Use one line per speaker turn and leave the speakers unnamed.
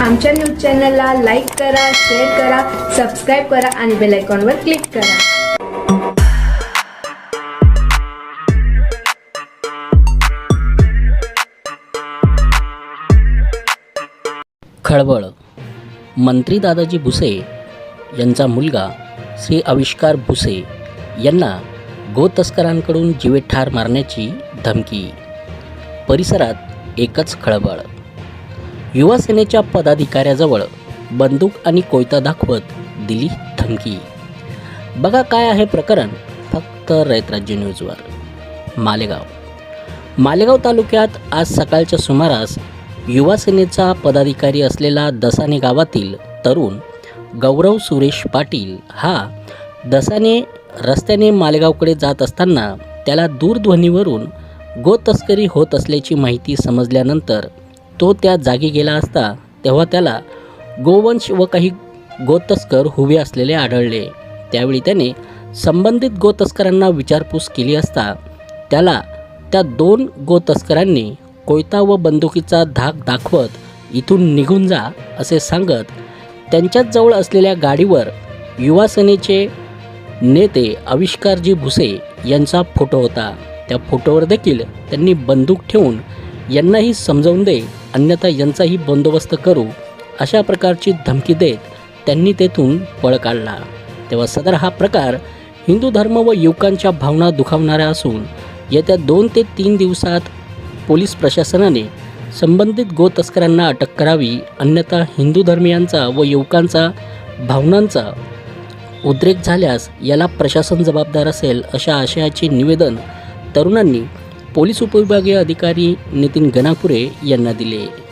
आमच्या न्यूज चॅनलला लाईक करा शेअर करा सबस्क्राईब करा आणि बेल आयकॉनवर क्लिक करा.
खळबळ. मंत्री दादाजी भुसे यांचा मुलगा श्री आविष्कार भुसे यांना गोतस्करांकडून जीवे ठार मारण्याची धमकी. परिसरात एकच खळबळ. युवासेनेच्या पदाधिकाऱ्याजवळ बंदूक आणि कोयता दाखवत दिली धमकी. बघा काय आहे प्रकरण फक्त रयतराज्य न्यूजवर. मालेगाव. मालेगाव तालुक्यात आज सकाळच्या सुमारास युवासेनेचा पदाधिकारी असलेला दसाने गावातील तरुण गौरव सुरेश पाटील हा दसाने रस्त्याने मालेगावकडे जात असताना त्याला दूरध्वनीवरून गोतस्करी होत असल्याची माहिती समजल्यानंतर तो त्या जागी गेला असता तेव्हा त्याला गोवंश व काही गोतस्कर हुवे असलेले आढळले. त्यावेळी त्याने संबंधित गोतस्करांना विचारपूस केली असता त्याला त्या दोन गोतस्करांनी कोयता व बंदुकीचा धाक दाखवत इथून निघून जा असे सांगत त्यांच्याच जवळ असलेल्या गाडीवर युवासेनेचे नेते आविष्कारजी भुसे यांचा फोटो होता. त्या फोटोवर देखील त्यांनी बंदूक ठेवून यांनाही समजावून दे अन्यथा यांचाही बंदोबस्त करू अशा प्रकारची धमकी देत त्यांनी तेथून पळ काढला. तेव्हा सदर हा प्रकार हिंदू धर्म व युवकांच्या भावना दुखावणाऱ्या असून येत्या दोन ते तीन दिवसात पोलीस प्रशासनाने संबंधित गो तस्करांना अटक करावी अन्यथा हिंदू धर्मियांचा व युवकांचा भावनांचा उद्रेक झाल्यास याला प्रशासन जबाबदार असेल अशा आशयाचे निवेदन तरुणांनी पोलीस उपविभागीय अधिकारी नितीन गणापुरे यांना दिले.